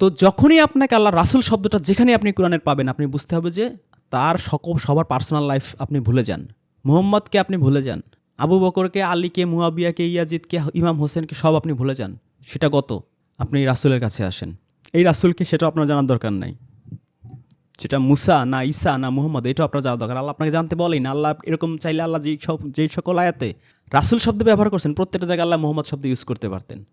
তো যখনই আপনাকে আল্লাহ রাসুল শব্দটা যেখানে আপনি কোরআনের পাবেন, আপনি বুঝতে হবে যে তার সকল, সবার পার্সোনাল লাইফ আপনি ভুলে যান। মোহাম্মদকে আপনি ভুলে যান। আবু বকরকে, আলীকে, মুয়াবিয়াকে, ইয়াজিদকে, ইমাম হোসেনকে সব আপনি ভুলে যান। সেটা গত। আপনি রাসুলের কাছে আসেন। এই রাসুলকে সেটা আপনার জানার দরকার নাই। সেটা মুসা না ঈসা না মুহাম্মদ এটা আপনার জানা দরকার। আল্লাহ আপনাকে জানতে বলেন আল্লাহ এরকম চাইলে আল্লাহ যেই সব, যেই সকল আয়াতে রাসুল শব্দ ব্যবহার করছেন, প্রত্যেকটা জায়গায় আল্লাহ মোহাম্মদ শব্দ ইউজ করতে পারতেন।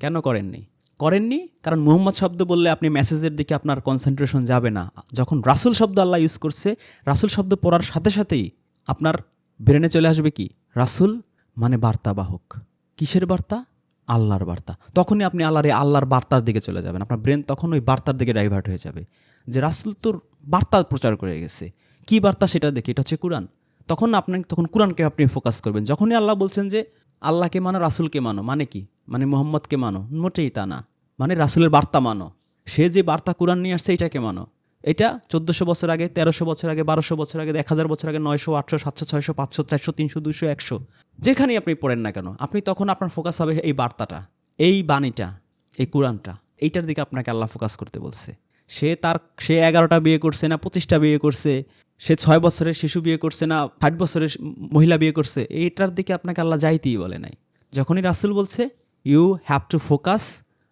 কেন করেননি? করেননি, কারণ মুহাম্মদ শব্দ বললে আপনি মেসেজের দিকে আপনার কনসেন্ট্রেশন যাবে না। যখন রাসুল শব্দ আল্লাহ ইউজ করছে, রাসুল শব্দ পড়ার সাথে সাথেই আপনার ব্রেনে চলে আসবে কি? রাসুল মানে বার্তাবাহক। কিসের বার্তা? আল্লাহর বার্তা। তখনই আপনি আল্লাহর এই আল্লাহর বার্তার দিকে চলে যাবেন। আপনার ব্রেন তখন ওই বার্তার দিকে ডাইভার্ট হয়ে যাবে। যে রাসুল তোর বার্তা প্রচার করে গেছে। কি বার্তা সেটা দেখে? এটা হচ্ছে কোরআন। তখন আপনি, তখন কোরআনকে আপনি ফোকাস করবেন। যখনই আল্লাহ বলছেন যে, আল্লাহকে মানো, রাসুলকে মানো। মানে কি? মানে মোহাম্মদকে মানো। মোটেই তা না। মানে রাসুলের বার্তা মানো। সে যে বার্তা কোরআন নিয়ে আসছে, এটাকে মানো। এটা চোদ্দোশো বছর আগে, তেরোশো বছর আগে, বারোশো বছর আগে, এক হাজার বছর আগে, নয়শো, আটশো, সাতশো, ছয়শো, পাঁচশো, চারশো, তিনশো দুশো একশো, যেখানেই আপনি পড়েন না কেন, আপনি তখন আপনার ফোকাস হবে এই বার্তাটা, এই বাণীটা, এই কোরআনটা। এইটার দিকে আপনাকে আল্লাহ ফোকাস করতে বলছে। সে তার, সে এগারোটা বিয়ে করছে না, পঁচিশটা বিয়ে করছে, সে ছয় বছরের শিশু বিয়ে করছে না, ষাট বছরের মহিলা বিয়ে করছে, এইটার দিকে আপনাকে আল্লাহ যাইতেই বলে নাই। যখনই রাসুল বলছে you have to focus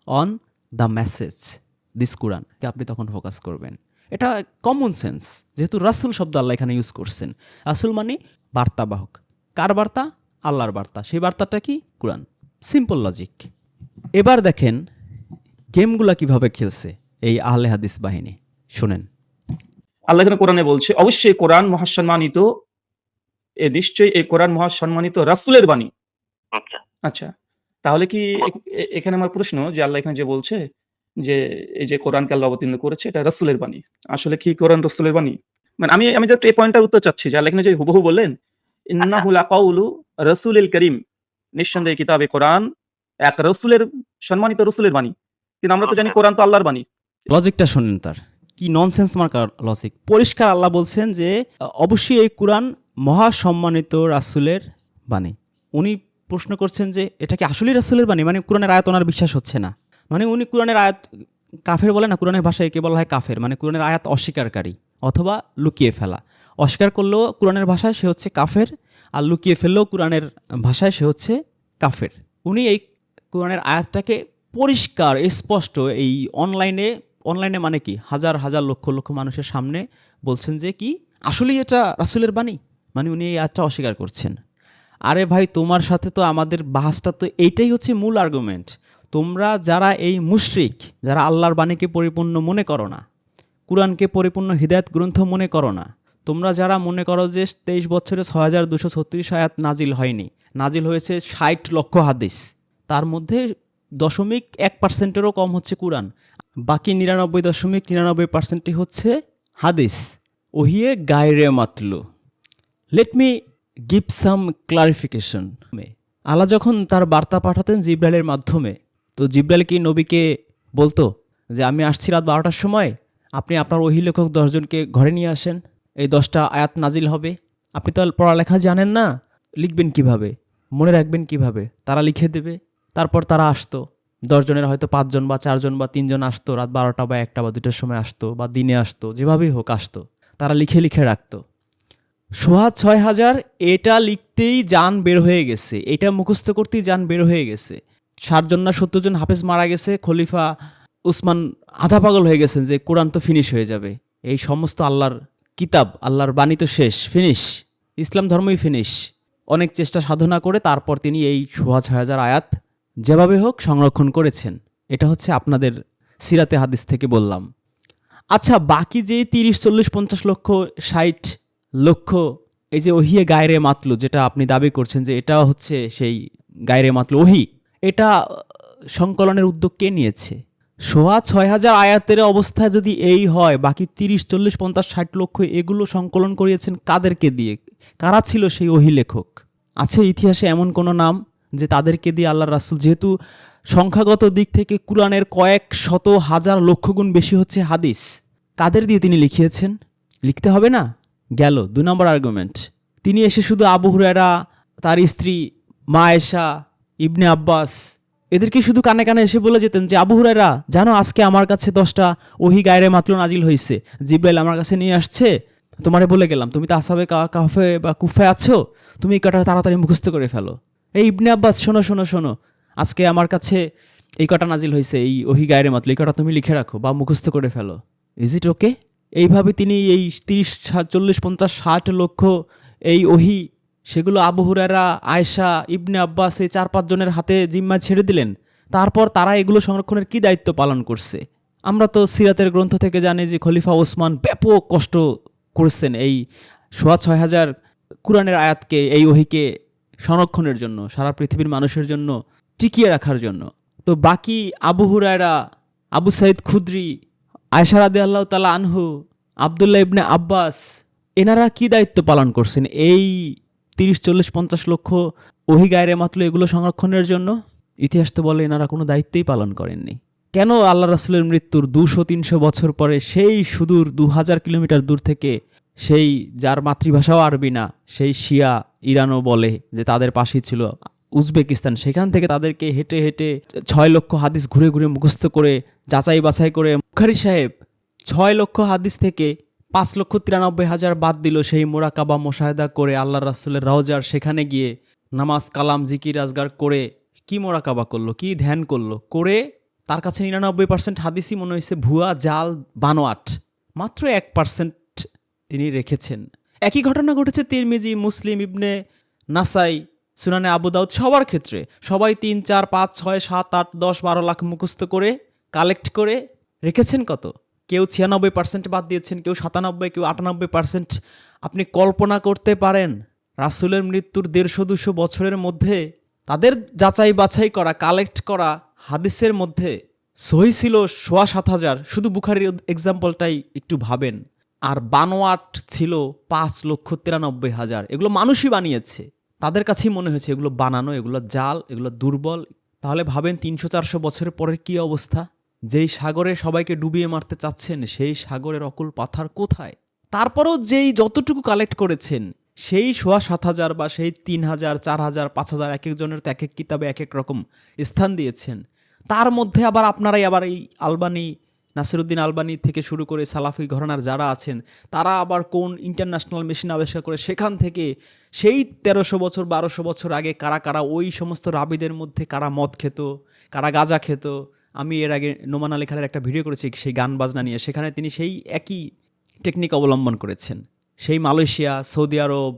on the message this Quran আপনি তখন ফোকাস করবেন। এটা কমন সেন্স যেহেতু রাসুল শব্দ আল্লাহ এখানে ইউজ করছেন। রাসুল মানে বার্তাবাহক। কার বার্তা? আল্লাহর বার্তা। সেই বার্তাটা কি? কোরআন সিম্পল লজিক এবার দেখেন গেমগুলা কীভাবে খেলছে এই আহলে হাদিস বাহিনী। শুনেন। আল্লাহ এখানে কোরআনে বলছে অবশ্যই কোরআন মহাসম্মানিত এ নিশ্চয়ই এই কোরআন মহাসম্মানিত রাসূলের বাণী। আচ্ছা। আচ্ছা। তাহলে কি এখানে আমার প্রশ্ন যে আল্লাহ এখানে যে বলছে যে এই যে কোরআনকে আল্লাহ অবতীর্ণ করেছে, এটা রাসূলের বাণী। আসলে কি কোরআন রাসূলের বাণী? মানে আমি আমি জাস্ট এই পয়েন্টটার উত্তর চাচ্ছি যে আল্লাহ এখানে যে হুবহু বললেন ইন্নাহু লাকাউলু রাসূলিল করিম। নিঃসন্দেহে কিতাবে কোরআন এক রসুলের, সম্মানিত রসুলের বাণী। কিন্তু আমরা তো জানি কোরআন তো আল্লাহর বাণী। লজিকটা শোনেন তার। কি ননসেন্স মার্কার লজিক পরিষ্কার আল্লাহ বলছেন যে, অবশ্যই এই কোরআন মহা সম্মানিত রাসুলের বাণী। উনি প্রশ্ন করছেন যে, এটা কি আসলেই রাসুলের বাণী? মানে কোরআনের আয়াত ওনার বিশ্বাস হচ্ছে না। মানে উনি কোরআনের আয়াত, কাফের বলে না, কোরআনের ভাষায় একে বলা হয় কাফের। মানে কোরআনের আয়াত অস্বীকারী, অথবা লুকিয়ে ফেলা। অস্বীকার করলেও কোরআনের ভাষায় সে হচ্ছে কাফের, আর লুকিয়ে ফেললেও কোরআনের ভাষায় সে হচ্ছে কাফের। উনি এই কোরআনের আয়াতটাকে পরিষ্কার, স্পষ্ট এই অনলাইনে অনলাইনে মানে কি? হাজার হাজার লক্ষ লক্ষ মানুষের সামনে বলছেন যে কি, আসলেই এটা রাসুলের বাণী? মানে উনি এই আয়াতটা অস্বীকার করছেন। আরে ভাই, তোমার সাথে তো আমাদের বাহাসটা তো এইটাই হচ্ছে মূল আর্গুমেন্ট তোমরা যারা এই মুশরিক, যারা আল্লাহর বাণীকে পরিপূর্ণ মনে করো না, কোরআনকে পরিপূর্ণ হৃদায়ত গ্রন্থ মনে করো না, তোমরা যারা মনে করো যে তেইশ বছরে ছয় হাজার দুশো ছত্রিশ আয়াত নাজিল হয়নি, নাজিল হয়েছে ষাট লক্ষ হাদিস, তার মধ্যে দশমিক এক পার্সেন্টেরও কম হচ্ছে কোরআন, বাকি নিরানব্বই দশমিক নিরানব্বই পার্সেন্টই হচ্ছে হাদিস। ওহিয়ে গায়রে মাতলু। Let me give some clarification Allah যখন তার বার্তা পাঠাতেন জিব্রাইলের মাধ্যমে, তো জিব্রাইল কি নবীকে বলতো যে, আমি আসছি রাত বারোটার সময়, আপনি আপনার ওহি লেখক দশজনকে ঘরে নিয়ে আসেন, এই দশটা আয়াত নাজিল হবে। আপনি তো পড়ালেখা জানেন না, লিখবেন কীভাবে? মনে রাখবেন কীভাবে? তারা লিখে দেবে। তারপর তারা আসতো। দশজনের হয়তো পাঁচজন বা চারজন বা তিনজন আসতো, রাত বারোটা বা একটা বা দুটোর সময় আসতো বা দিনে আসতো, যেভাবেই হোক আসতো। তারা লিখে লিখে রাখতো। সোহা ছয় হাজার এটা লিখতেই যান বের হয়ে গেছে। এটা মুখস্থ করতেই যান বের হয়ে গেছে। ষাটজন না সত্তর জন হাফেজ মারা গেছে, খলিফা উসমান আধা পাগল হয়ে গেছেন যে কোরআন তো ফিনিশ হয়ে যাবে। এই সমস্ত আল্লাহর কিতাব, আল্লাহর বাণী তো শেষ ফিনিশ ইসলাম ধর্মই ফিনিশ অনেক চেষ্টা সাধনা করে তারপর তিনি এই সোহা ছয় হাজার আয়াত যেভাবে হোক সংরক্ষণ করেছেন। এটা হচ্ছে আপনাদের সিরাতে হাদিস থেকে বললাম। আচ্ছা বাকি যে তিরিশ, চল্লিশ, পঞ্চাশ লক্ষ, ষাট লক্ষ এই যে ওহিয়ে গায়রে মাতলু, যেটা আপনি দাবি করছেন যে এটা হচ্ছে সেই গায়রে মাতলু ওহি, এটা সংকলনের উদ্যোগ কে নিয়েছে? সোয়া ছয় হাজার আয়াতের অবস্থায় যদি এই হয়, বাকি তিরিশ, চল্লিশ, পঞ্চাশ, ষাট লক্ষ এগুলো সংকলন করিয়েছেন কাদেরকে দিয়ে? কারা ছিল সেই ওহি লেখক? আছে ইতিহাসে এমন কোনো নাম যে তাদেরকে দিয়ে আল্লাহ রাসুল, যেহেতু সংখ্যাগত দিক থেকে কোরআনের কয়েক শত হাজার লক্ষ গুণ বেশি হচ্ছে হাদিস, কাদের দিয়ে তিনি লিখিয়েছেন? লিখতে হবে না? গেল, দু নম্বর আর্গুমেন্ট তিনি এসে শুধু আবু হুরায়রা, তার স্ত্রী মা এশা ইবনে আব্বাস, এদেরকে শুধু কানে কানে এসে বলে যেতেন যে, আবু হুরায়রা, জানো আজকে আমার কাছে দশটা ওহি গায়রে মাতলো নাজিল হয়েছে জিব্রাইল আমার কাছে নিয়ে আসছে। তোমারে বলে গেলাম, তুমি তো আসাবে কাফে বা কুফে আছো? তুমি এই কটা তাড়াতাড়ি মুখস্থ করে ফেলো। এই ইবনে আব্বাস, শোনো শোনো শোনো, আজকে আমার কাছে এই কটা নাজিল হয়েছে এই ওহি গায়রে মাতলো, এই কটা তুমি লিখে রাখো বা মুখস্থ করে ফেলো। ইজ ইট ওকে এইভাবে তিনি এই তিরিশ চল্লিশ, পঞ্চাশ, ষাট লক্ষ এই ওহি, সেগুলো আবু হুরারা আয়সা ইবনে আব্বাস এই চার পাঁচজনের হাতে জিম্মা ছেড়ে দিলেন। তারপর তারা এগুলো সংরক্ষণের কি দায়িত্ব পালন করছে? আমরা তো সিরাতের গ্রন্থ থেকে জানি যে খলিফা ওসমান ব্যাপক কষ্ট করছেন এই সোয়া ছয় হাজার কোরআনের আয়াতকে, এই ওহিকে সংরক্ষণের জন্য, সারা পৃথিবীর মানুষের জন্য, টিকিয়ে রাখার জন্য। তো বাকি আবু হুরায়রা, আবু সাইদ খুদ্রি আয়সারাদে আল্লাহ তালা আনহু, আবদুল্লাহ ইবনে আব্বাস, এনারা কি দায়িত্ব পালন করছেন? এই তিরিশ, চল্লিশ, পঞ্চাশ লক্ষ ওহি গায়রে মাত্র এগুলো সংরক্ষণের জন্য? ইতিহাস তো বলে এনারা কোনো দায়িত্বই পালন করেননি। কেন আল্লাহ রাসুলের মৃত্যুর দুশো, তিনশো বছর পরে সেই সুদূর দু হাজার কিলোমিটার দূর থেকে সেই, যার মাতৃভাষাও আরবি না, সেই শিয়া ইরানও বলে যে তাদের পাশেই ছিল উজবেকিস্তান, সেখান থেকে তাদেরকে হেঁটে হেঁটে ছয় লক্ষ হাদিস ঘুরে ঘুরে মুখস্থ করে, যাচাই বাছাই করে বুখারি সাহেব ছয় লক্ষ হাদিস থেকে পাঁচ লক্ষ তিরানব্বই হাজার বাদ দিল সেই মোরাকাবা মোশাহেদা করে আল্লাহ রাসুলের রওজার সেখানে গিয়ে নামাজ, কালাম, জিকির, আজগার করে কি মোরাকাবা করল, কি ধ্যান করল? করে তার কাছে নিরানব্বই পার্সেন্ট হাদিসই মনে হয়েছে ভুয়া, জাল, বানোয়াট। মাত্র এক পার্সেন্ট তিনি রেখেছেন। একই ঘটনা ঘটেছে তিরমিজি, মুসলিম ইবনে নাসাই সুনানে আবু দাউদ সবার ক্ষেত্রে সবাই তিন, চার, পাঁচ, ছয়, সাত, আট, দশ, বারো লাখ মুখস্থ করে কালেক্ট করে রেখেছেন কত? কেউ ছিয়ানব্বই পার্সেন্ট বাদ দিয়েছেন, কেউ সাতানব্বই, কেউ আটানব্বই পার্সেন্ট আপনি কল্পনা করতে পারেন, রাসুলের মৃত্যুর দেড়শো, দুশো বছরের মধ্যে তাদের যাচাই বাছাই করা কালেক্ট করা, হাদিসের মধ্যে সহি ছিল সোয়া সাত হাজার। শুধু বুখারির এক্সাম্পলটাই একটু ভাবেন। আর বানোয়াট ছিল পাঁচ লক্ষ তিরানব্বই হাজার। এগুলো মানুষই বানিয়েছে। তাদের কাছেই মনে হয়েছে, এগুলো বানানো, এগুলো জাল, এগুলো দুর্বল। তাহলে ভাবেন তিনশো চারশো বছরের পরের কি অবস্থা? যেই সাগরে সবাইকে ডুবিয়ে মারতে চাচ্ছেন, সেই সাগরের অকুল পাথার কোথায়? তারপরেও যেই যতটুকু কালেক্ট করেছেন, সেই সোয়া সাত হাজার বা সেই তিন হাজার, চার হাজার, পাঁচ হাজার এক একজনের তো এক এক কিতাবে এক এক রকম স্থান দিয়েছেন। তার মধ্যে আবার আপনারাই আবার এই আলবানি নাসিরুদ্দিন আলবানি থেকে শুরু করে সালাফি ঘরানার যারা আছেন, তারা আবার কোন ইন্টারন্যাশনাল মেশিন আবিষ্কার করে সেখান থেকে সেই তেরোশো বছর, বারোশো বছর আগে কারা কারা ওই সমস্ত রাবিদের মধ্যে কারা মদ খেত, কারা গাঁজা খেত, আমি এর আগে নোমান আলী খানের একটা ভিডিও করেছি সেই গান বাজনা নিয়ে, সেখানে তিনি সেই একই টেকনিক অবলম্বন করেছেন। সেই মালয়েশিয়া, সৌদি আরব,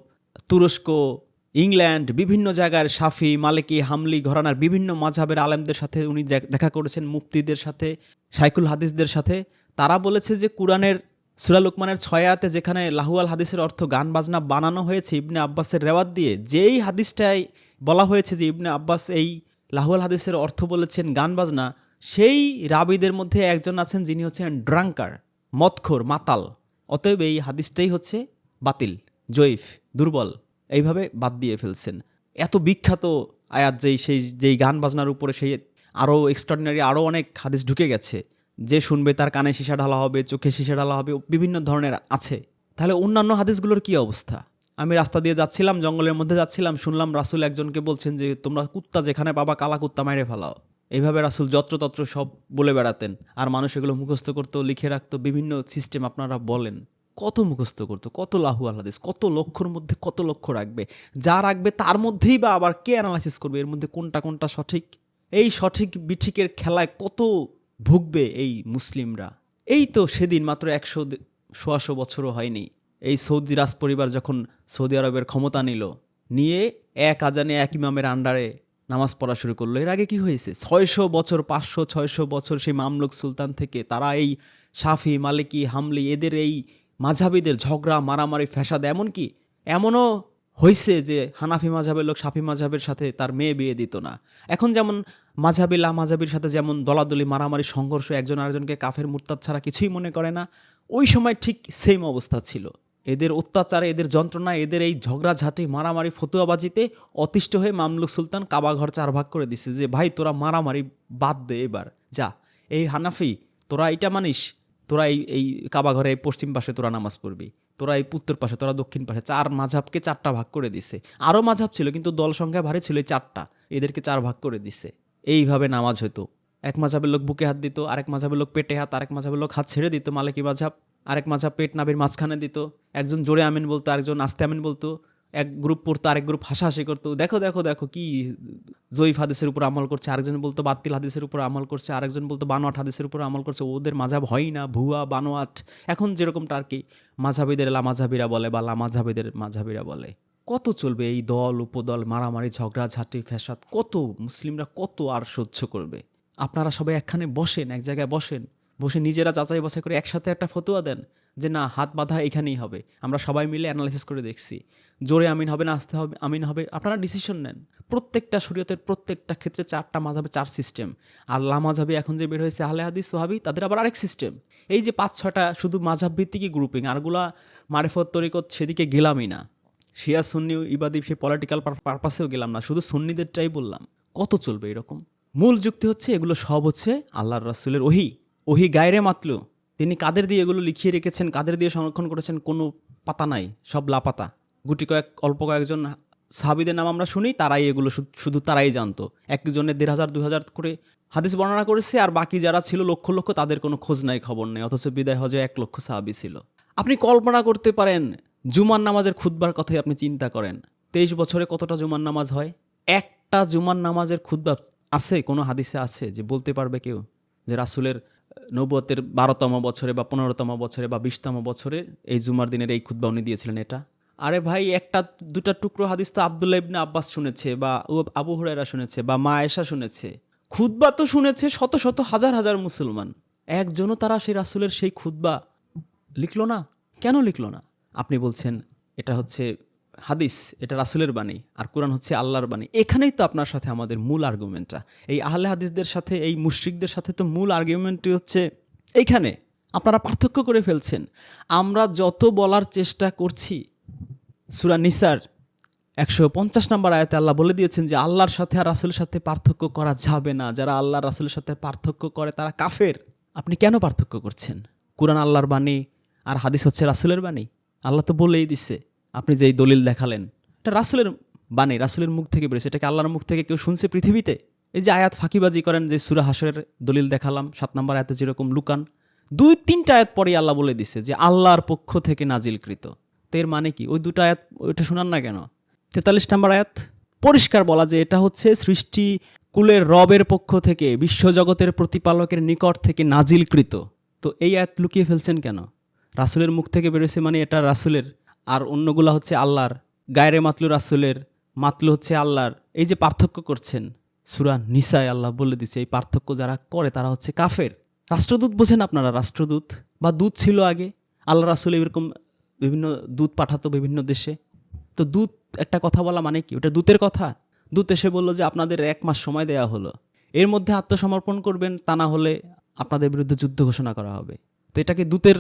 তুরস্ক, ইংল্যান্ড, বিভিন্ন জায়গার সাফি, মালিকি, হামলি ঘরানার বিভিন্ন মাঝাবের আলেমদের সাথে উনি দেখা করেছেন, মুফতিদের সাথে সাইকুল হাদিসদের সাথে, তারা বলেছে যে কুরআনের সুরা লুকমানের ছয়াতে যেখানে লাহুয়াল হাদিসের অর্থ গান বাজনা বানানো হয়েছে ইবনে আব্বাসের রেওয়াত দিয়ে, যেই হাদিসটায় বলা হয়েছে যে ইবনে আব্বাস এই লাহুয়াল হাদিসের অর্থ বলেছেন গান বাজনা, সেই রাবিদের মধ্যে একজন আছেন যিনি হচ্ছেন ড্রাঙ্কার, মদখোর, মাতাল। অতএব এই হাদিসটাই হচ্ছে বাতিল, জয়ীফ, দুর্বল, এইভাবে বাদ দিয়ে ফেলছেন। এত বিখ্যাত আয়াত যেই, সেই, যেই গান বাজনার উপরে সেই আরও এক্সট্রাডিনারি আরও অনেক হাদিস ঢুকে গেছে। যে শুনবে তার কানে সীসা ঢালা হবে, চোখে সীসা ঢালা হবে বিভিন্ন ধরনের আছে। তাহলে অন্যান্য হাদিসগুলোর কি অবস্থা? আমি রাস্তা দিয়ে যাচ্ছিলাম, জঙ্গলের মধ্যে যাচ্ছিলাম, শুনলাম রাসুল একজনকে বলছেন যে, তোমরা কুত্তা যেখানে পাবা, কালা কুত্তা মেরে ফেলাও। এইভাবে রাসুল যত্রতত্র সব বলে বেড়াতেন। আর মানুষ এগুলো মুখস্থ করতো, লিখে রাখতো, বিভিন্ন সিস্টেম আপনারা বলেন। কত মুখস্থ করতো, কত লাহু আল্লাদিস কত লক্ষর মধ্যে কত লক্ষ্য রাখবে। যা রাখবে তার মধ্যেই বা আবার কে অ্যানালাইসিস করবে? এর মধ্যে কোনটা কোনটা সঠিক? এই সঠিক বিঠিকের খেলায় কত ভুগবে এই মুসলিমরা? এই তো সেদিন মাত্র একশো সোয়াশো বছরও হয়নি। এই সৌদি রাজ পরিবার যখন সৌদি আরবের ক্ষমতা নিল, নিয়ে এক আজানে এক ইমামের আন্ডারে নামাজ পড়া শুরু করল। এর আগে কি হয়েছে? ছয়শো বছর, পাঁচশো, ছয়শো বছর সেই মামলুক সুলতান থেকে তারা এই সাফি, মালিকি, হামলি, এদের এই মাঝাবিদের ঝগড়া, মারামারি, ফ্যাসাদ এমনকি এমনও হয়েছে যে হানাফি মাঝাবের লোক সাফি মাঝাবের সাথে তার মেয়ে বিয়ে দিত না। এখন যেমন মাঝাবি লা মাঝাবির সাথে যেমন দলাদলি, মারামারি, সংঘর্ষ, একজন আরেকজনকে কাফের, মুরতাদ ছাড়া কিছুই মনে করে না, ওই সময় ঠিক সেম অবস্থা ছিল। এদের অত্যাচারে, এদের যন্ত্রণা এদের এই ঝগড়াঝাঁটি, মারামারি, ফতুয়াবাজিতে অতিষ্ঠ হয়ে মামলুক সুলতান কাবা ঘর চার ভাগ করে দিছে যে, ভাই, তোরা মারামারি বাদ দে এবার, যা। এই হানাফি, তোরা এটা মানিস? তোরা এই এই কাবা ঘরে পশ্চিম পাশে তোরা নামাজ পড়বি। তোরা এই উত্তর পাশে, তোরা দক্ষিণ পাশে। চার মাঝাবকে চারটা ভাগ করে দিছে। আরও মাঝাব ছিল, কিন্তু দল সংখ্যা ভারী ছিল চারটা। এদেরকে চার ভাগ করে দিছে। এইভাবে নামাজ হতো এক মাঝাবের লোক বুকে হাত দিত, আরেক মাঝাবের লোক পেটে হাত, আরেক মাঝাবের লোক হাত ছেড়ে দিত, মালিকি মাঝাব আরেক মাঝাব পেট নাবির মাঝখানে দিত। একজন জোরে আমিন বলতো, আরেকজন আস্তে আমিন বলতো। এক গ্রুপ পড়তো, আরেক গ্রুপ হাসাহাসি করতো। দেখো দেখো দেখো কি জয়ীফ হাদিসের উপর আমল করছে। আরেকজন বলতো বাত্তিল হাদিসের উপর আমল করছে। আরেকজন বলতো বানোয়াট হাদিসের উপর আমল করছে। ওদের মাঝাব হয় না, ভুয়া, বানোয়াট। এখন যেরকমটা আর কি মাঝাবিদের লামাঝাবিরা বলে বা লামাঝাবিদের মাঝাবিরা বলে। কত চলবে এই দল, উপদল, মারামারি ঝগড়াঝাটি ফ্যাসাদ, কত মুসলিমরা কত আর সহ্য করবে? আপনারা সবাই একখানে বসেন, এক জায়গায় বসেন, বসে নিজেরা যাচাই বাছাই করে একসাথে একটা ফতোয়া দেন যে না, হাত বাঁধা এখানেই হবে। আমরা সবাই মিলে অ্যানালাইসিস করে দেখছি। জোরে আমিন হবে না, আসতে হবে, আমিন হবে, আপনারা ডিসিশন নেন। প্রত্যেকটা শরীয়তের প্রত্যেকটা ক্ষেত্রে চারটা মাঝাবে চার সিস্টেম আর লামাঝাবি এখন যে বের হয়েছে, আহলে হাদিস, সোহাবি, তাদের আবার আরেক সিস্টেম এই যে পাঁচ ছটা শুধু মাঝাব ভিত্তিকই গ্রুপিং আরগুলা মারেফত, তরিকত সেদিকে গেলামই না। শিয়া সুন্নি ইবাদি, সে পলিটিক্যাল পারপাসেও গেলাম না, শুধু সুন্নিদেরটাই বললাম। কত চলবে এরকম? মূল যুক্তি হচ্ছে, এগুলো সব হচ্ছে আল্লাহর রাসুলের ওহি। ওহি গায়রে মাতলু। তিনি কাদের দিয়ে এগুলো লিখিয়ে রেখেছেন, কাদের দিয়ে সংরক্ষণ করেছেন, কোনো পাতা নাই, সব লাপাতা। গুটি কয়েক, অল্প কয়েকজন সাহাবিদের নাম আমরা শুনি, তারাই এগুলো শুধু তারাই জানতো। একজনের দেড় হাজার, দুই হাজার করে হাদিস বর্ণনা করেছে, আর বাকি যারা ছিল লক্ষ লক্ষ, তাদের কোনো খোঁজ নাই, খবর নেই, অথচ বিদায় হজে এক লক্ষ সাহাবি ছিল। আপনি কল্পনা করতে পারেন জুমার নামাজের খুদ্বার কথাই আপনি চিন্তা করেন। তেইশ বছরে কতটা জুমার নামাজ হয়? একটা জুমার নামাজের খুদ্া আছে, কোনো হাদিসে আছে যে বলতে পারবে কেউ? যে রাসুলের নবতের বারোতম বছরে বা পনেরোতম বছরে বা বিশতম বছরে এই জুমার দিনের এই খুদ্া উনি দিয়েছিলেন এটা? আরে ভাই, একটা, দুটা টুকরো হাদিস তো আবদুল্লা ইবনে আব্বাস শুনেছে বা আবু হুরায়রা শুনেছে বা মা আয়েশা শুনেছে। খুদ্া তো শুনেছে শত শত হাজার হাজার মুসলমান। একজনও তারা সেই রাসুলের সেই খুদ্া লিখলো না? কেন লিখলো না? আপনি বলছেন, এটা হচ্ছে হাদিস, এটা রাসুলের বাণী আর কোরআন হচ্ছে আল্লাহর বাণী। এখানেই তো আপনার সাথে আমাদের মূল আর্গুমেন্টটা এই আহলে হাদিসদের সাথে, এই মুশ্রিকদের সাথে তো মূল আর্গুমেন্টটি হচ্ছে এইখানে। আপনারা পার্থক্য করে ফেলছেন। আমরা যত বলার চেষ্টা করছি, সুরা নিসার একশো পঞ্চাশ নম্বর আয়াতে আল্লাহ বলে দিয়েছেন যে, আল্লাহর সাথে আর রাসুলের সাথে পার্থক্য করা যাবে না। যারা আল্লাহ রাসুলের সাথে পার্থক্য করে, তারা কাফের। আপনি কেন পার্থক্য করছেন? কোরআন আল্লাহর বাণী আর হাদিস হচ্ছে রাসুলের বাণী? আল্লাহ তো বলেই দিচ্ছে আপনি যেই দলিল দেখালেন, এটা রাসুলের বাণী, রাসুলের মুখ থেকে বেরোছে এটাকে আল্লাহর মুখ থেকে কেউ শুনছে পৃথিবীতে? এই যে আয়াত ফাঁকিবাজি করেন, যে সুরা হাসরের দলিল দেখালাম, সাত নম্বর আয়াতে যেরকম লুকান, দুই, তিনটা আয়াত পরেই আল্লাহ বলে দিছে যে আল্লাহর পক্ষ থেকে নাজিলকৃত। তো এর মানে কি? ওই দুটো আয়াত, ওইটা শোনান না কেন? তেতাল্লিশ নম্বর আয়াত, পরিষ্কার বলা যে এটা হচ্ছে সৃষ্টি কুলের রবের পক্ষ থেকে, বিশ্বজগতের প্রতিপালকের নিকট থেকে নাজিলকৃত। তো এই আয়াত লুকিয়ে ফেলছেন কেন? রাসুলের মুখ থেকে বেরোছে মানে এটা রাসুলের। আর অন্যগুলা হচ্ছে আল্লাহর। গায়রে মাতলু রাসুলের, মাতলু হচ্ছে আল্লাহর। এই যে পার্থক্য করছেন, সুরা নিসায় আল্লাহ বলে দিচ্ছে এই পার্থক্য যারা করে তারা হচ্ছে কাফের। রাষ্ট্রদূত বোঝেন আপনারা, রাষ্ট্রদূত বা দূত ছিল আগে। আল্লাহ রাসুল এরকম বিভিন্ন দূত পাঠাতো বিভিন্ন দেশে। তো দূত একটা কথা বলা মানে কি? ওটা দূতের কথা। দূত এসে বলল যে, আপনাদের এক মাস সময় দেয়া হলো। এর মধ্যে আত্মসমর্পণ করবেন, তা না হলে আপনাদের বিরুদ্ধে যুদ্ধ ঘোষণা করা হবে। তো এটাকে দূতের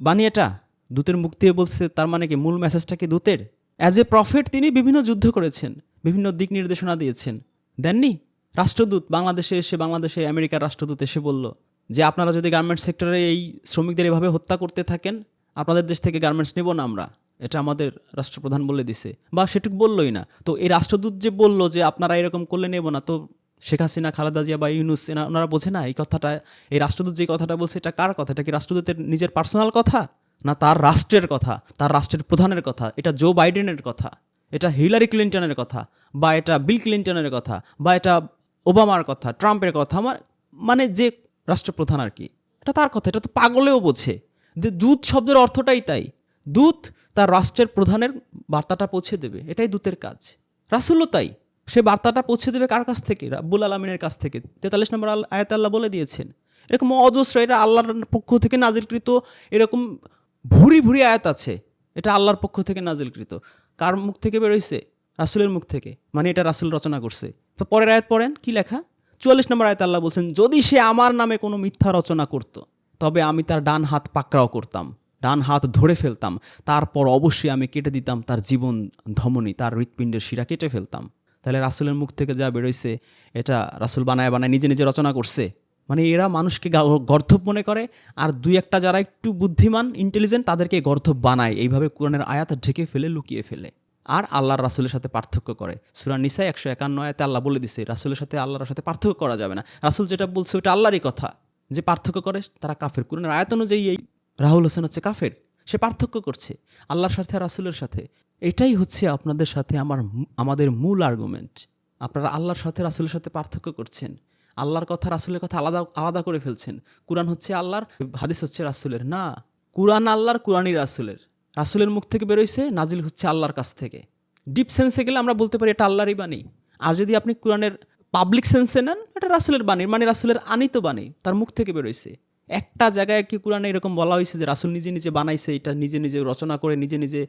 বাণী এটা? দূতের মুখ দিয়ে বলছে, তার মানে কি মূল মেসেজটা কি দূতের? অ্যাজ এ প্রফিট তিনি বিভিন্ন যুদ্ধ করেছেন, বিভিন্ন দিক নির্দেশনা দিয়েছেন। দেননি রাষ্ট্রদূত, বাংলাদেশে এসে, বাংলাদেশে, আমেরিকার রাষ্ট্রদূত এসে বলল যে, আপনারা যদি গার্মেন্টস সেক্টরে এই শ্রমিকদের এভাবে হত্যা করতে থাকেন, আপনাদের দেশ থেকে গার্মেন্টস নেব না আমরা। এটা আমাদের রাষ্ট্রপ্রধান বলে দিছে। বা সেটুকু বললই না। তো এই রাষ্ট্রদূত যে বলল যে, আপনারা এরকম করলে নেব না, তো শেখ হাসিনা, খালেদা জিয়া বা ইউনুস, এনা- ওনারা বোঝে না এই কথাটা, এই রাষ্ট্রদূত যে কথাটা বলছে, এটা কার কথা? এটা কি রাষ্ট্রদূতের নিজের পার্সোনাল কথা? না তার রাষ্ট্রের কথা? তার রাষ্ট্রের প্রধানের কথা? এটা জো বাইডেনের কথা? এটা হিলারি ক্লিন্টনের কথা? বা এটা বিল ক্লিন্টনের কথা? বা এটা ওবামার কথা? ট্রাম্পের কথা? আমার মানে যে রাষ্ট্রপ্রধান আর কি, এটা তার কথা, এটা তো পাগলেও বোঝে। যে দূত শব্দের অর্থটাই তাই। দূত তার রাষ্ট্রের প্রধানের বার্তাটা পৌঁছে দেবে, এটাই দূতের কাজ। রাসুলও তাই। সে বার্তাটা পৌঁছে দেবে কার কাছ থেকে? রাব্বুল আলমিনের কাছ থেকে। তেতাল্লিশ নম্বর আয়াতে আল্লাহ বলে দিয়েছেন। এরকম অজস্র এটা আল্লাহর পক্ষ থেকে নাজিলকৃত এরকম ভুরি ভুরি আয়াত আছে। এটা আল্লাহর পক্ষ থেকে নাজিলকৃত। কার মুখ থেকে বেরোইছে? রাসুলের মুখ থেকে। মানে এটা রাসুল রচনা করছে। তো পরের আয়াত পড়েন, কি লেখা? চুয়াল্লিশ নম্বর আয়াত আল্লাহ বলছেন, যদি সে আমার নামে কোনো মিথ্যা রচনা করত, তবে আমি তার ডান হাত পাকড়াও করতাম, ডান হাত ধরে ফেলতাম। তারপর অবশ্যই আমি কেটে দিতাম, তার জীবন ধমনী, তার হৃৎপিণ্ডের শিরা কেটে ফেলতাম। তাহলে রাসুলের মুখ থেকে যা বেরোইছে, এটা রাসুল বানায় বানায় নিজে নিজে রচনা করছে। মানে এরা মানুষকে গর্ধব মনে করে, আর দুই একটা যারা একটু বুদ্ধিমান ইন্টেলিজেন্ট তাদেরকে গর্ধব বানায়। এইভাবে কোরআনের আয়াত ঢেকে ফেলে, লুকিয়ে ফেলে। আর আল্লাহর রাসুলের সাথে পার্থক্য করে। সুরা নিসাই একশো একান্ন আয়াতে আল্লাহ বলে দিছে, রাসুলের সাথে আল্লাহর সাথে পার্থক্য করা যাবে না। রাসুল যেটা বলছে, ওটা আল্লাহরই কথা। যে পার্থক্য করে, তারা কাফের। কোরআনের আয়াত অনুযায়ী এই রাহুল হোসেন হচ্ছে কাফের। সে পার্থক্য করছে। আল্লাহর সাথে, রাসুলের সাথে। এটাই হচ্ছে আপনাদের সাথে আমার আমাদের মূল আর্গুমেন্ট আপনারা আল্লাহর সাথে, রাসুলের সাথে পার্থক্য করছেন। আল্লাহর কথা, রাসুলের কথা আলাদা আলাদা করে ফেলছেন। কোরআন হচ্ছে আল্লাহর, হাদিস হচ্ছে রাসুলের। না, কোরআন আল্লাহর, কোরআনই রাসুলের। রাসুলের মুখ থেকে বেরোইছে, নাজিল হচ্ছে আল্লাহর কাছ থেকে। ডিপ সেন্সে গেলে আমরা বলতে পারি এটা আল্লাহরই বাণী। আর যদি আপনি কোরআনের পাবলিক সেন্সে নেন, এটা রাসুলের বাণী। মানে রাসুলের আনিত বাণী, তার মুখ থেকে বেরোইছে। একটা জায়গায় কি কোরআনে এরকম বলা হয়েছে যে রাসুল নিজে নিজে বানাইছে, এটা নিজে নিজে রচনা করে, নিজে নিজে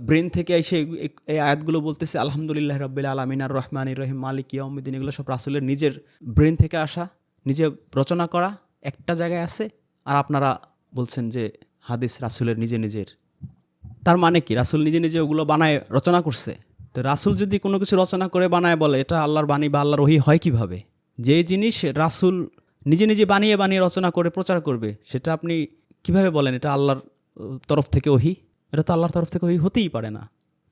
ব্রেন থেকে এসে এই- আয়াতগুলো বলতেছে, আলহামদুলিল্লাহ রব্বিল আলমিন, আর রহমান রহিম, মালিক ইয়াউমিদ্দিন। এগুলো সব রাসুলের নিজের ব্রেন থেকে আসা, নিজে রচনা করা একটা জায়গায় আছে। আর আপনারা বলছেন যে হাদিস রাসুলের নিজে নিজের। তার মানে কি? রাসুল নিজে নিজে ওগুলো বানায়, রচনা করছে। তো রাসুল যদি কোনো কিছু রচনা করে বানায় বলে, এটা আল্লাহর বাণী বা আল্লাহর ওহি হয় কীভাবে? যে জিনিস রাসুল নিজে নিজে বানিয়ে বানিয়ে রচনা করে প্রচার করবে, সেটা আপনি কীভাবে বলেন? এটা আল্লাহর তরফ থেকে ওহি? এটা তো আল্লাহর তরফ থেকে ওহি হতেই পারে না,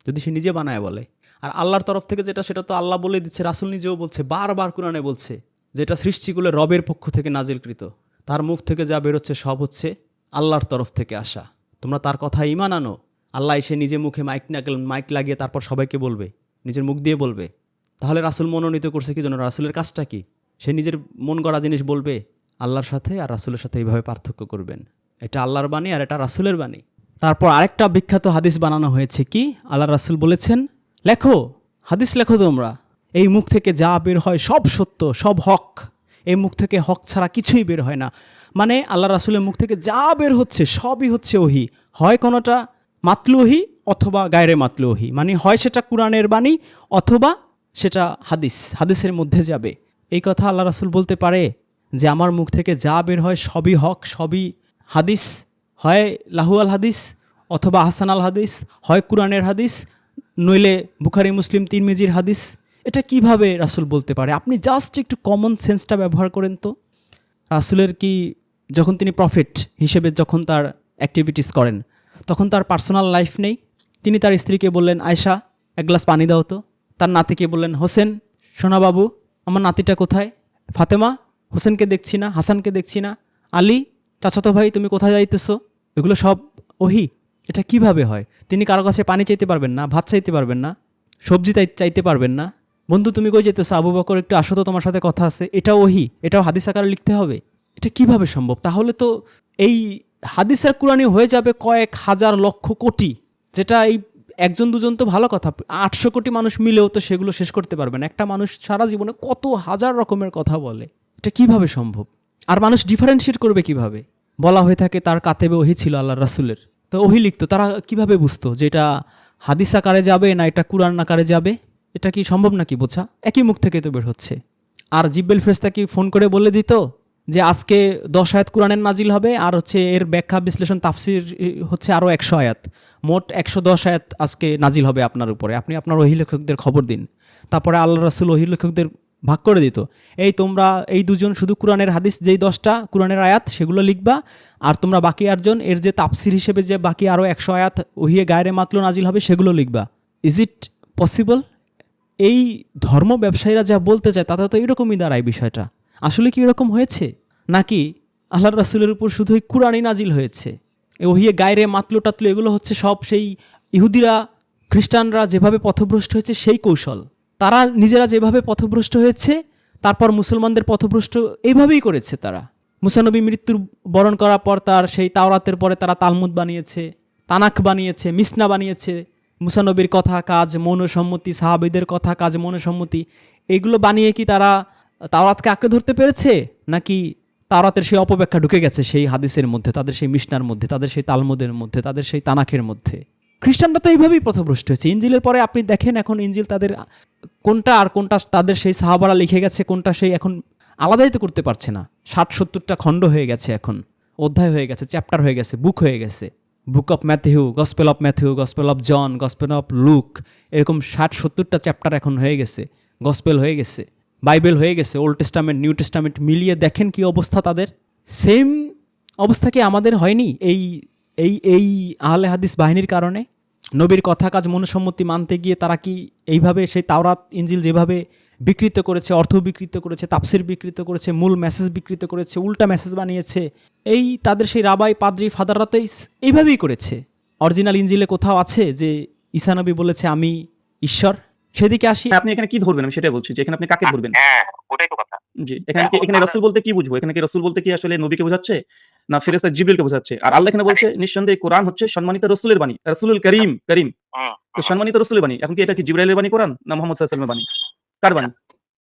যদি সে নিজে বানায় বলে। আর আল্লাহর তরফ থেকে যেটা, সেটা তো আল্লাহ বলে দিচ্ছে, রাসুল নিজেও বলছে, বারবার কোরআনে বলছে, যেটা সৃষ্টিগুলো রবের পক্ষ থেকে নাজিলকৃত। তার মুখ থেকে যা বেরোচ্ছে সব হচ্ছে আল্লাহর তরফ থেকে আসা। তোমরা তার কথা ইমান আনো। আল্লাহ এসে নিজে মুখে মাইক নাগল, মাইক লাগিয়ে তারপর সবাইকে বলবে, নিজের মুখ দিয়ে বলবে। তাহলে রাসুল মনোনীত করছে কি জন্য? রাসুলের কাজটা কি? সে নিজের মন গড়া জিনিস বলবে, আল্লাহর সাথে আর রাসুলের সাথে এইভাবে পার্থক্য করবেন। এটা আল্লাহর বাণী আর এটা রাসুলের বাণী। তারপর আরেকটা বিখ্যাত হাদিস বানানো হয়েছে কি? আল্লাহ রাসুল বলেছেন, লেখো, হাদিস লেখো তোমরা। এই মুখ থেকে যা বের হয় সব সত্য, সব হক। এই মুখ থেকে হক ছাড়া কিছুই বের হয় না। মানে আল্লাহ রাসুলের মুখ থেকে যা বের হচ্ছে সবই হচ্ছে ওহি। হয় কোনোটা মাতলুহি অথবা গায়রে মাতলুহি মানে হয় সেটা কোরআনের বাণী অথবা সেটা হাদিস। হাদিসের মধ্যে যাবে। এই কথা আল্লাহ রাসুল বলতে পারে যে আমার মুখ থেকে যা বের হয় সবই হক, সবই হাদিস। হয় লাহুয়াল হাদিস অথবা হাসান আল হাদিস, হয় কোরআনের হাদিস, নইলে বুখারি, মুসলিম, তিরমিজির হাদিস। এটা কীভাবে রাসুল বলতে পারে? আপনি জাস্ট একটু কমন সেন্সটা ব্যবহার করেন তো। রাসুলের কি যখন তিনি প্রফিট হিসেবে যখন তার অ্যাক্টিভিটিস করেন, তখন তার পার্সোনাল লাইফ নেই। তিনি তার স্ত্রীকে বললেন, আয়শা, এক গ্লাস পানি দাও তো। তার নাতিকে বললেন, হোসেন সোনা বাবু আমার নাতিটা কোথায়? ফাতেমা, হোসেনকে দেখছি না, হাসানকে দেখছি না। আলী, চাচাতো ভাই, তুমি কোথায় যাইতেছো? এগুলো সব ওহি। এটা কীভাবে হয়? তিনি কারও কাছে পানি চাইতে পারবেন না, ভাত চাইতে পারবেন না, সবজি চাই- চাইতে পারবেন না। বন্ধু, তুমি কই যেতেছো আবু বকর, একটু আসো তো তোমার সাথে কথা আছে। এটাও ওহি, এটাও হাদিস আকারে লিখতে হবে। এটা কীভাবে সম্ভব? তাহলে তো এই হাদিসের কোরআনি হয়ে যাবে কয়েক হাজার লক্ষ কোটি, যেটা এই একজন দুজন তো ভালো কথা। আটশো কোটি মানুষ মিলেও তো সেগুলো শেষ করতে পারবে না। একটা মানুষ সারা জীবনে কত হাজার রকমের কথা বলে। এটা কীভাবে সম্ভব? আর মানুষ ডিফারেন্সিয়েট করবে কীভাবে? বলা হয়ে থাকে তার কাতেবে ওহি ছিল আল্লাহ রাসুলের। তো ওহি লিখতো, তারা কীভাবে বুঝতো যে এটা হাদিস আকারে যাবে না এটা কোরআন আকারে যাবে? এটা কি সম্ভব নাকি বোঝা? একই মুখ থেকে তো বের হচ্ছে। আর জিব্বেল ফেরেস্তা কি ফোন করে বলে দিত যে আজকে দশ আয়াত কোরআনের নাজিল হবে আর হচ্ছে এর ব্যাখ্যা, বিশ্লেষণ, তাফসির হচ্ছে আরও একশো আয়াত। মোট একশো দশ আয়াত আজকে নাজিল হবে আপনার উপরে। আপনি আপনার অহিলেখকদের খবর দিন। তারপরে আল্লাহ রাসুল ওহি লেখকদের ভাগ করে দিত। এই তোমরা, এই দুজন শুধু কোরআনের হাদিস, যেই দশটা কোরআনের আয়াত, সেগুলো লিখবা। আর তোমরা বাকি আটজন, এর যে তাফসির হিসেবে যে বাকি আরও একশো আয়াত ওহিয়ে গায়ের মাতল নাজিল হবে, সেগুলো লিখবা। ইজ ইট পসিবল এই ধর্ম ব্যবসায়ীরা যা বলতে চায়, তাতে তো এরকমই দাঁড়ায় বিষয়টা। আসলে কি এরকম হয়েছে? নাকি আল্লাহ রাসুলের উপর শুধুই কুরআনই নাজিল হয়েছে? ওহিয়ে গায়রে মাতলো টাতলো এগুলো হচ্ছে সব সেই ইহুদিরা, খ্রিস্টানরা যেভাবে পথভ্রষ্ট হয়েছে সেই কৌশল। তারা নিজেরা যেভাবে পথভ্রষ্ট হয়েছে, তারপর মুসলমানদের পথভ্রষ্ট এইভাবেই করেছে তারা। মুসানবী মৃত্যুর বরণ করার পর তার সেই তাওরাতের পরে তারা তালমুদ বানিয়েছে, তানাক বানিয়েছে, মিসনা বানিয়েছে। মুসানবীর কথা, কাজ, মনসম্মতি, সাহাবিদের কথা, কাজ, মনসম্মতি, এগুলো বানিয়ে কি তারা তাওরাতকে আঁকড়ে ধরতে পেরেছে? নাকি তাওরাতের সেই অপব্যাখ্যা ঢুকে গেছে সেই হাদিসের মধ্যে, তাদের সেই মিশনার মধ্যে, তাদের সেই তালমুদের মধ্যে, তাদের সেই তানাকের মধ্যে? খ্রিস্টানরা তো এইভাবেই পথভ্রষ্ট হয়েছে। ইঞ্জিলের পরে আপনি দেখেন এখন ইঞ্জিল তাদের, কোনটা আর কোনটা তাদের সেই সাহাবারা লিখে গেছে, কোনটা সেই এখন আলাদাই তো করতে পারছে না। ষাট সত্তরটা খণ্ড হয়ে গেছে এখন, অধ্যায় হয়ে গেছে, চ্যাপ্টার হয়ে গেছে, বুক হয়ে গেছে। Book of Matthew, gospel of Matthew, gospel of John, gospel of Luke, এরকম ষাট সত্তরটা চ্যাপ্টার এখন হয়ে গেছে, গসপেল হয়ে গেছে। বাইবেল হয়ে গেছে ওল্ড টেস্টামেন্ট নিউ টেস্টামেন্ট মিলিয়ে দেখেন কি অবস্থা তাদের? সেম অবস্থা কি আমাদের হয়নি? এই এই এই আহলে হাদিস বাহিনীর কারণে? নবীর কথা কাজ মনুসম্মতি মানতে গিয়ে তারা কি এইভাবে সেই তাওরাত ইঞ্জিল যেভাবে বিকৃত করেছে, অর্থ বিকৃত করেছে তাপসির বিকৃত করেছে, মূল মেসেজ বিকৃত করেছে, উল্টা মেসেজ বানিয়েছে, এই তাদের সেই রাবাই পাদ্রি ফাদাররা তো এইভাবেই করেছে। অরিজিনাল ইঞ্জিলে কোথাও আছে যে ঈসানবী বলেছে, আমি ঈশ্বর সেদিকে আসি আপনি এখানে কি ধরবেন? আমি সেটাই বলছি যে এখানে আপনি কাকে ধরবেন? হ্যাঁ ওটাই তো কথা। জি এখানে কি এখানে রসুল বলতে কি বুঝব? এখানে কি রসুল বলতে কি আসলে নবীকে বোঝাচ্ছে? না ফেরেস্তা জিবরিলকে বোঝাচ্ছে? আর আল্লাহ এখানে বলছে নিঃসন্দেহে কোরআন হচ্ছে সম্মানিত রসুলের বাণী। রসুলুল করিম করিম। তো সম্মানিত রসুলের বাণী। এখন কি এটা কি জিব্রাইলের বাণী কোরআন না মোহাম্মদ সাল্লাল্লাহু আলাইহি বাণী? কার বাণী?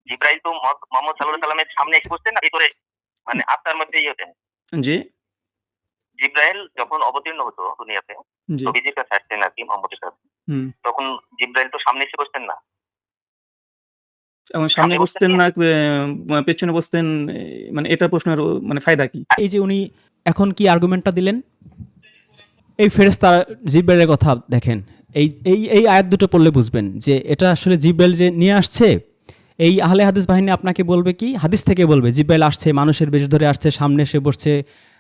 জিব্রাইল তো মহ- মোহাম্মদ সাল্লাহ সাল্লামের সামনে এসে বসতেন না ভিতরে? মানে আত্মার মধ্যে ইয়ে হতেন জি। জিব্রাইল যখন অবতীর্ণ হতো দুনিয়াতে নবীজির কাছে আসতেন আর কি মোহাম্মদের কাছে। তখন জিব্রাইল তো সামনে এসে বসতেন না। এবং সামনে বসতেন না পেছনে বসতেন মানে এটা প্রশ্নের মানে ফায়দা কি? এই যে উনি এখন কি আর্গুমেন্টটা দিলেন? এই ফেরেস্তা জিব্রাইলের কথা দেখেন। এই এই এই আয়াত দুটো পড়লে বুঝবেন যে এটা আসলে জিব্রাইল যে নিয়ে আসছে এই আহলে হাদিস বাহিনী আপনাকে বলবে কি? হাদিস থেকে বলবে জিব্রাইল আসছে মানুষের বেশ ধরে আসছে সামনে এসে বসছে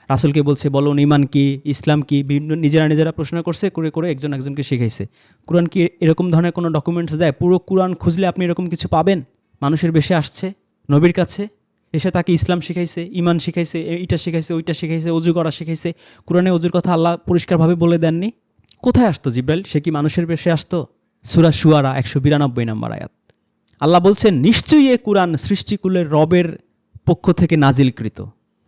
রাসুলকে বলছে বলুন ইমান কি, ইসলাম কি? বিভিন্ন নিজেরা নিজেরা প্রশ্ন করছে, করে করে একজন একজনকে শিখাইছে। কোরআন কি এরকম ধরনের কোনো ডকুমেন্টস দেয়? পুরো কোরআন খুঁজলে আপনি এরকম কিছু পাবেন? মানুষের বেশে আসছে? নবীর কাছে? এসে তাকে ইসলাম শিখাইছে, ইমান শিখাইছে এইটা শিখাইছে, ওইটা শিখাইছে, অজু করা শিখাইছে। কোরআনে অজুর কথা আল্লাহ পরিষ্কারভাবে বলে দেননি। কোথায় আসতো জিব্রাইল? সে কি মানুষের বেশে আসতো? সুরা সুয়ারা একশো বিরানব্বই নম্বর আয়াত। আল্লাহ বলছেন, নিশ্চয়ই এ কোরআন সৃষ্টিকুলের রবের পক্ষ থেকে নাজিলকৃত।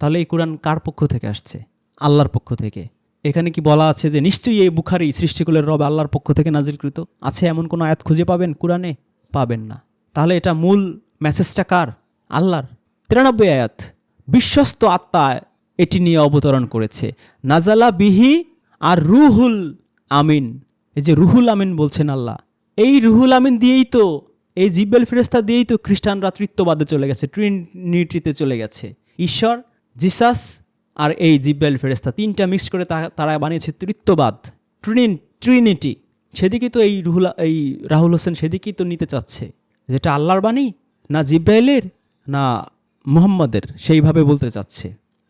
তাহলে এই কোরআন কার পক্ষ থেকে আসছে? আল্লাহর পক্ষ থেকে। এখানে কি বলা আছে যে নিশ্চয়ই এই বুখারি সৃষ্টিকুলের রব আল্লাহর পক্ষ থেকে নাজিলকৃত? আছে এমন কোনো আয়াত খুঁজে পাবেন কোরআনে? পাবেন না। তাহলে এটা মূল মেসেজটা কার? আল্লাহর। তিরানব্বই আয়াত, বিশ্বস্ত আত্মা এটি নিয়ে অবতরণ করেছে। নাজালা বিহি আর রুহুল আমিন। এই যে রুহুল আমিন বলছেন আল্লাহ। এই রুহুল আমিন দিয়েই তো, এই জিব্বেল ফেরেস্তা দিয়েই তো খ্রিস্টানরা তৃত্ববাদে চলে গেছে, ট্রিনিটিতে চলে গেছে। ঈশ্বর জিসাস আর এই জিব্বেল ফেরেস্তা তিনটা মিক্স করে তারা বানিয়েছে তৃত্ববাদ ট্রিন ট্রিনিটি সেদিকে তো এই রুহুল এই রাহুল হোসেন সেদিকেই তো নিতে চাচ্ছে। যেটা আল্লাহর বাণী না জিব্রাইলের না মুহাম্মদের, সেইভাবে বলতে চাচ্ছে।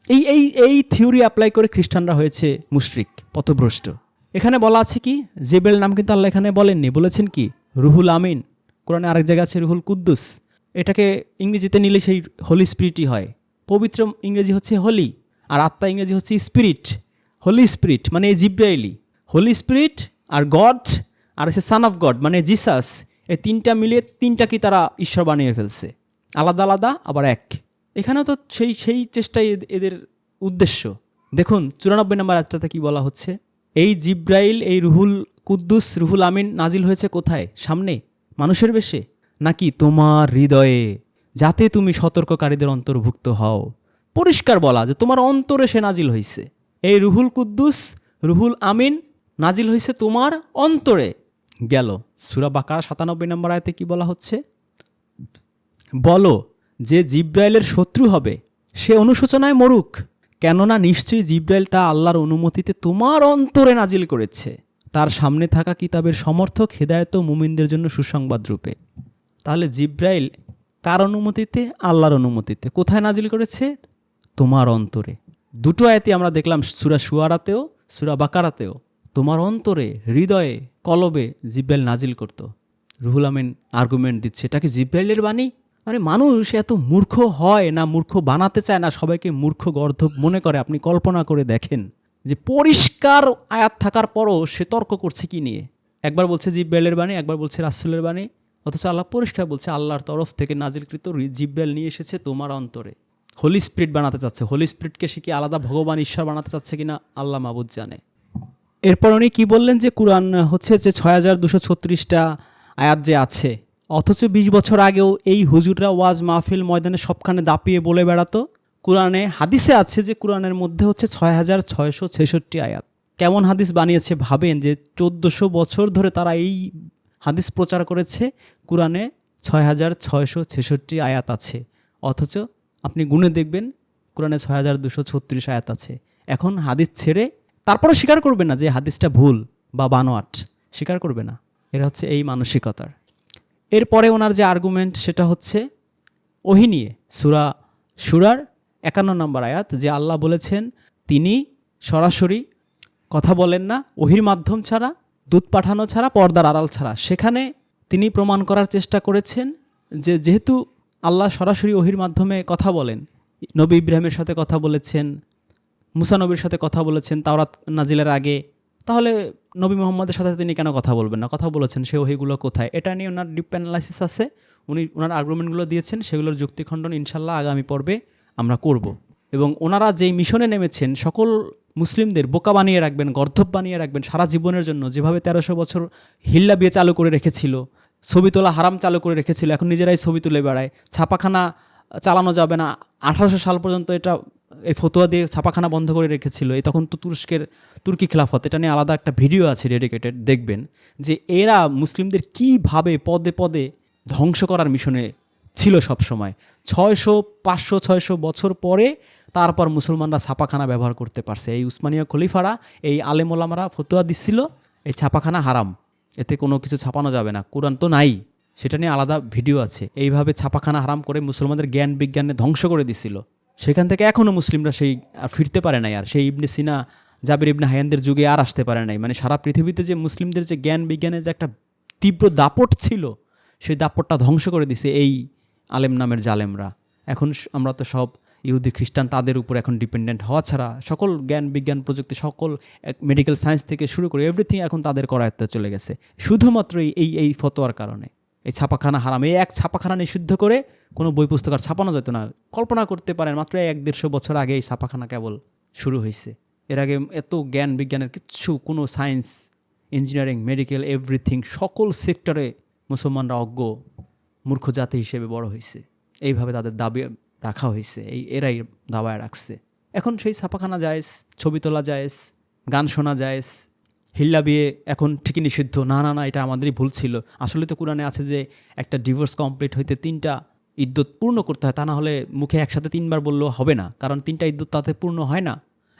এই এই এই থিওরি অ্যাপ্লাই করে খ্রিস্টানরা হয়েছে মুশরিক, পথভ্রষ্ট। এখানে বলা আছে কি জেবেল নাম কিন্তু আল্লাহ এখানে বলেননি, বলেছেন কি, রুহুল আমিন। কোরআনে আরেক জায়গা আছে রুহুল কুদ্দুস। এটাকে ইংরেজিতে নিলে সেই হোলি স্পিরিটই হয়। পবিত্র ইংরেজি হচ্ছে হোলি আর আত্মা ইংরেজি হচ্ছে স্পিরিট। হোলি স্পিরিট মানে জিব্রাইলি। হোলি স্পিরিট আর গড আর হচ্ছে সান অফ গড মানে জিসাস, এই তিনটা মিলিয়ে তিনটা কি তারা ঈশ্বর বানিয়ে ফেলছে। আলাদা আলাদা, আবার এক। এখানেও তো সেই সেই চেষ্টাই এদ- এদের উদ্দেশ্য। দেখুন, চুরানব্বই নম্বর আজটাতে কি বলা হচ্ছে? এই জিব্রাইল, এই রুহুল কুদ্দুস, রুহুল আমিন নাজিল হয়েছে কোথায়? সামনে? মানুষের বেশে? নাকি তোমার হৃদয়ে? যাতে তুমি সতর্ককারীদের অন্তর্ভুক্ত হও। পরিষ্কার বলা যে তোমার অন্তরে সে নাজিল হয়েছে এই রুহুল কুদ্দুস, রুহুল আমিন নাজিল হয়েছে তোমার অন্তরে। গেল। সুরা বাকারা সাতানব্বই নম্বর আয়তে কি বলা হচ্ছে? বলো, যে জিব্রাইলের শত্রু হবে, সে অনুশোচনায় মরুক, কেননা নিশ্চয়ই জিব্রাইল তা আল্লাহর অনুমতিতে তোমার অন্তরে নাজিল করেছে। তার সামনে থাকা কিতাবের সমর্থক, হেদায়ত মুমিনদের জন্য সুসংবাদ রূপে তাহলে জিব্রাইল কার অনুমতিতে? আল্লাহর অনুমতিতে। কোথায় নাজিল করেছে? তোমার অন্তরে। দুটো আয়াতে আমরা দেখলাম সুরা সুয়ারাতেও সুরা বাকারাতেও। তোমার অন্তরে, হৃদয়ে, কলবে জিব্রাইল নাজিল করতো। রুহুল আমিন আর্গুমেন্ট দিচ্ছে, এটা কি জিব্রাইলের বাণী? মানে মানুষ এত মূর্খ হয় না, মূর্খ বানাতে চায় না, সবাইকে মূর্খ গর্ধব মনে করে। আপনি কল্পনা করে দেখেন যে পরিষ্কার আয়াত থাকার পরও সে তর্ক করছে কি নিয়ে? একবার বলছে জিব্রাইলের বাণী, একবার বলছে রাসুলের বাণী। অথচ আল্লাহ পরিষ্কার বলছে, আল্লাহর তরফ থেকে নাজিলকৃত জিব্রাইল নিয়ে এসেছে তোমার অন্তরে। হোলি স্পিরিট বানাতে চাচ্ছে। হোলি স্পিরিটকে সে কি আলাদা ভগবান, ঈশ্বর বানাতে চাচ্ছে কিনা আল্লাহ মাবুদ জানে। এরপর উনি কি বললেন যে, কোরআন হচ্ছে যে ছয় হাজার দুশো ছত্রিশটা আয়াত যে আছে, অথচ বিশ বছর আগেও এই হুজুররা ওয়াজ মাহফিল ময়দানে সবখানে দাপিয়ে বলে বেড়াতো। কোরআনে হাদিসে আছে যে, কোরআনের মধ্যে হচ্ছে ছয় হাজার ছয়শো ছেষট্টি আয়াত। কেমন হাদিস বানিয়েছে ভাবেন যে, চোদ্দোশো বছর ধরে তারা এই হাদিস প্রচার করেছে, কোরআনে ছয় হাজার ছয়শো ছেষট্টি আয়াত আছে। অথচ আপনি গুণে দেখবেন, কোরআনে ছয় হাজার দুশো ছত্রিশ আয়াত আছে। এখন হাদিস ছেড়ে তারপরও স্বীকার করবে না যে হাদিসটা ভুল বা বানোয়াট। স্বীকার করবে না। এটা হচ্ছে এই মানসিকতার। এরপরে ওনার যে আর্গুমেন্ট সেটা হচ্ছে ওহি নিয়ে, সুরা সুরার একান্ন নম্বর আয়াত, যে আল্লাহ বলেছেন, তিনি সরাসরি কথা বলেন না, ওহির মাধ্যম ছাড়া দুধ পাঠানো ছাড়া, পর্দার আড়াল ছাড়া। সেখানে তিনি প্রমাণ করার চেষ্টা করেছেন যে যেহেতু আল্লাহ সরাসরি ওহির মাধ্যমে কথা বলেন, নবী ইব্রাহিমের সাথে কথা বলেছেন, মুসা নবীর সাথে কথা বলেছেন, তাওরাত নাজিলের আগে, তাহলে নবী মোহাম্মদের সাথে তিনি কেন কথা বলবেন না? কথা বলেছেন, সে ওহিগুলো কোথায়? এটা নিয়ে ওনার ডিপ অ্যানালাইসিস আছে। উনি, ওনার আর্গুমেন্টগুলো দিয়েছেন, সেগুলোর যুক্তিখণ্ডন ইনশাল্লাহ আগামী পর্বে আমরা করব। এবং ওনারা যেই মিশনে নেমেছেন, সকল মুসলিমদের বোকা বানিয়ে রাখবেন, গর্ধব বানিয়ে রাখবেন সারা জীবনের জন্য, যেভাবে তেরোশো বছর হিল্লা বিয়ে চালু করে রেখেছিল, ছবি তোলা হারাম চালু করে রেখেছিল, এখন নিজেরাই ছবি তুলে বেড়ায়। ছাপাখানা চালানো যাবে না, আঠারোশো সাল পর্যন্ত এটা, এই ফতোয়া দিয়ে ছাপাখানা বন্ধ করে রেখেছিল, এই তখন তো তুরস্কের তুর্কি খেলাফত, এটা নিয়ে আলাদা একটা ভিডিও আছে ডেডিকেটেড দেখবেন, যে এরা মুসলিমদের কীভাবে পদে পদে ধ্বংস করার মিশনে ছিল সব সময় ছয়শো, পাঁচশো, ছয়শো বছর পরে তারপর মুসলমানরা ছাপাখানা ব্যবহার করতে পারছে। এই উসমানীয় খলিফারা, এই আলেমোলামারা ফতুয়া দিচ্ছিল, এই ছাপাখানা হারাম। এতে কোনো কিছু ছাপানো যাবে না। কোরআন তো নাই, সেটা নিয়ে আলাদা ভিডিও আছে। এইভাবে ছাপাখানা হারাম করে মুসলমানদের জ্ঞান বিজ্ঞানে ধ্বংস করে দিছিল সেখান থেকে এখনও মুসলিমরা সেই, আর ফিরতে পারে নাই আর। সেই ইবনে সিনা, জাবির ইবনে হায়ানদের যুগে আর আসতে পারে নাই। মানে সারা পৃথিবীতে যে মুসলিমদের যে জ্ঞান বিজ্ঞানের যে একটা তীব্র দাপট ছিল, সেই দাপটটা ধ্বংস করে দিছে এই আলেম নামের জালেমরা। এখন আমরা তো সব ইহুদি, খ্রিস্টান তাদের উপর এখন ডিপেন্ডেন্ট হওয়া ছাড়া সকল জ্ঞান, বিজ্ঞান, প্রযুক্তি, সকল মেডিকেল সায়েন্স থেকে শুরু করে এভরিথিং এখন তাদের করায়ত্তে চলে গেছে। শুধুমাত্র এই- এই ফতোয়ার কারণে। এই ছাপাখানা হারাম। এই এক ছাপাখানা নিষিদ্ধ করে কোনো বই, পুস্তক আর ছাপানো যেত না। কল্পনা করতে পারেন, মাত্র এক দেড়শো বছর আগে এই ছাপাখানা কেবল শুরু হয়েছে। এর আগে এত জ্ঞান, বিজ্ঞানের কিচ্ছু, কোনো সায়েন্স ইঞ্জিনিয়ারিং মেডিকেল এভরিথিং সকল সেক্টরে মুসলমানরা অজ্ঞ, মূর্খ জাতি হিসেবে বড় হয়েছে। এইভাবে তাদের দাবি রাখা হয়েছে, এই, এরাই দাবায় রাখছে। এখন সেই ছাপাখানা যায়স ছবি তোলা যায়স গান শোনা যায়স হিল্লা বিয়ে এখন ঠিকই নিষিদ্ধ। না না না, এটা আমাদেরই ভুল ছিল। আসলে তো কোরআনে আছে যে একটা ডিভোর্স কমপ্লিট হইতে তিনটা ইদ্যুৎ পূর্ণ করতে হয়, তা না হলে মুখে একসাথে তিনবার বললেও হবে না, কারণ তিনটা ইদ্যুৎ তাতে পূর্ণ হয় না।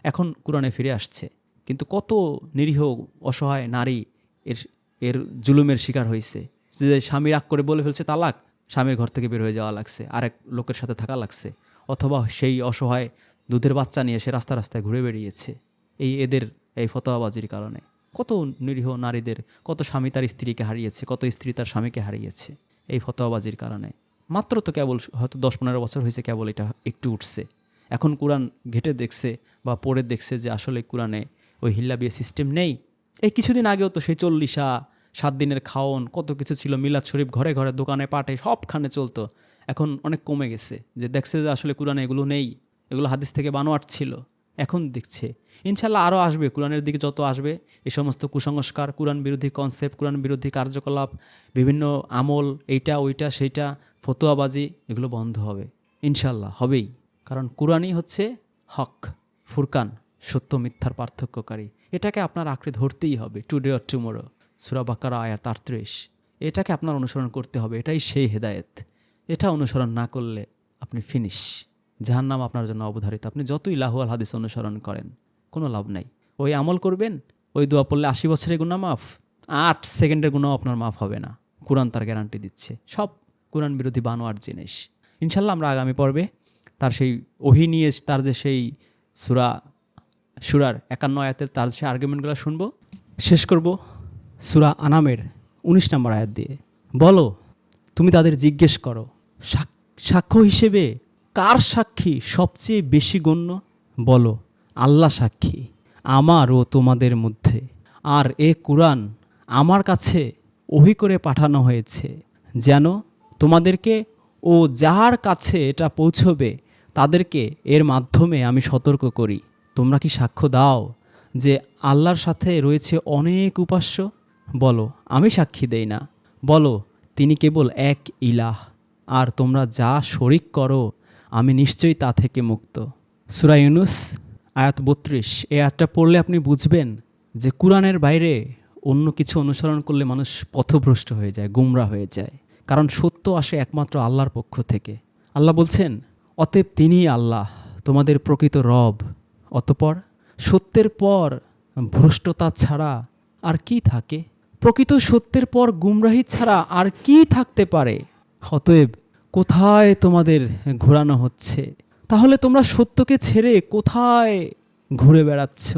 এখন কোরআনে ফিরে আসছে। কিন্তু কত নিরীহ, অসহায় নারী এর এর জুলুমের শিকার হয়েছে। যে স্বামী রাগ করে বলে ফেলছে তালাক স্বামীর ঘর থেকে বের হয়ে যাওয়া লাগছে, আরেক লোকের সাথে থাকা লাগছে, অথবা সেই অসহায় দুধের বাচ্চা নিয়ে সে রাস্তা রাস্তায় ঘুরে বেরিয়েছে এই এদের, এই ফতোয়াবাজির কারণে। কত নিরীহ নারীদের, কত স্বামী তার স্ত্রীকে হারিয়েছে, কত স্ত্রী তার স্বামীকে হারিয়েছে এই ফতোয়াবাজির কারণে। মাত্র তো কেবল, হয়তো দশ পনেরো বছর হয়েছে কেবল এটা একটু উঠছে। এখন কোরআন ঘেটে দেখছে বা পড়ে দেখছে যে আসলে কোরআনে ওই হিল্লা বিয়ে সিস্টেম নেই। এই কিছুদিন আগেও তো সেই চল্লিশা সাত দিনের খাওন, কত কিছু ছিল, মিলাদ শরীফ ঘরে ঘরে, দোকানে পাটে, সবখানে চলতো। এখন অনেক কমে গেছে। যে দেখছে যে আসলে কোরআনে এগুলো নেই, এগুলো হাদিস থেকে বানোয়াট ছিল, এখন দেখছে। ইনশাল্লাহ আরও আসবে, কোরআনের দিকে যত আসবে, এই সমস্ত কুসংস্কার, কোরআন বিরোধী কনসেপ্ট কোরআন বিরোধী কার্যকলাপ, বিভিন্ন আমল, এইটা, ওইটা, সেইটা, ফতোয়াবাজি, এগুলো বন্ধ হবে। ইনশাল্লাহ হবেই। কারণ কোরআনই হচ্ছে হক, ফুরকান, সত্য মিথ্যার পার্থক্যকারী। এটাকে আপনার আঁকড়ে ধরতেই হবে টুডে অর টুমোরো সুরা বাকারা আয়াত আটত্রিশ। এটাকে আপনার অনুসরণ করতে হবে, এটাই সেই হেদায়েত। এটা অনুসরণ না করলে আপনি ফিনিশ যাহার নাম আপনার জন্য অবধারিত। আপনি যতই লাহুয়াল হাদিস অনুসরণ করেন, কোনো লাভ নাই। ওই আমল করবেন, ওই দোয়া পড়লে আশি বছরের গুণা মাফ, আট সেকেন্ডের গুণাও আপনার মাফ হবে না। কোরআন তার গ্যারান্টি দিচ্ছে। সব কোরআন বিরোধী বানোয়ার জিনিস। ইনশাল্লাহ আমরা আগামী পর্বে তার সেই ওহি নিয়ে তার যে সেই সুরা, সুরার একান্ন আয়াতের তার যে আর্গুমেন্টগুলো শুনব, শেষ করব। সুরা আনামের উনিশ নম্বর আয়াত দিয়ে, বলো, তুমি তাদের জিজ্ঞেস করো সাক্ষ্য হিসেবে কার সাক্ষী সবচেয়ে বেশি গণ্য? বলো, আল্লাহ সাক্ষী, আমার ও তোমাদের মধ্যে। আর এ কুরআন আমার কাছে ওহি করে পাঠানো হয়েছে, যেন তোমাদেরকে ও যার কাছে এটা পৌঁছবে, তাদেরকে এর মাধ্যমে আমি সতর্ক করি। তোমরা কি সাক্ষ্য দাও যে আল্লাহর সাথে রয়েছে অনেক উপাস্য? বলো, আমি সাক্ষী দেই না। বলো, তিনি কেবল এক ইলাহ, আর তোমরা যা শরিক করো, আমি নিশ্চয়ই তা থেকে মুক্ত। সুরা ইউনুস, আয়াত বত্রিশ এই আয়াতটা পড়লে আপনি বুঝবেন যে কোরআনের বাইরে অন্য কিছু অনুসরণ করলে মানুষ পথভ্রষ্ট হয়ে যায়, গুমরা হয়ে যায়। কারণ সত্য আসে একমাত্র আল্লাহর পক্ষ থেকে। আল্লাহ বলছেন, অতএব তিনিই আল্লাহ, তোমাদের প্রকৃত রব। অতপর সত্যের পর ভ্রষ্টতা ছাড়া আর কি থাকে? প্রকৃত সত্যের পর গুমরাহি ছাড়া আর কি থাকতে পারে? অতএব কোথায় তোমাদের ঘোরানো হচ্ছে? তাহলে তোমরা সত্যকে ছেড়ে কোথায় ঘুরে বেড়াচ্ছ?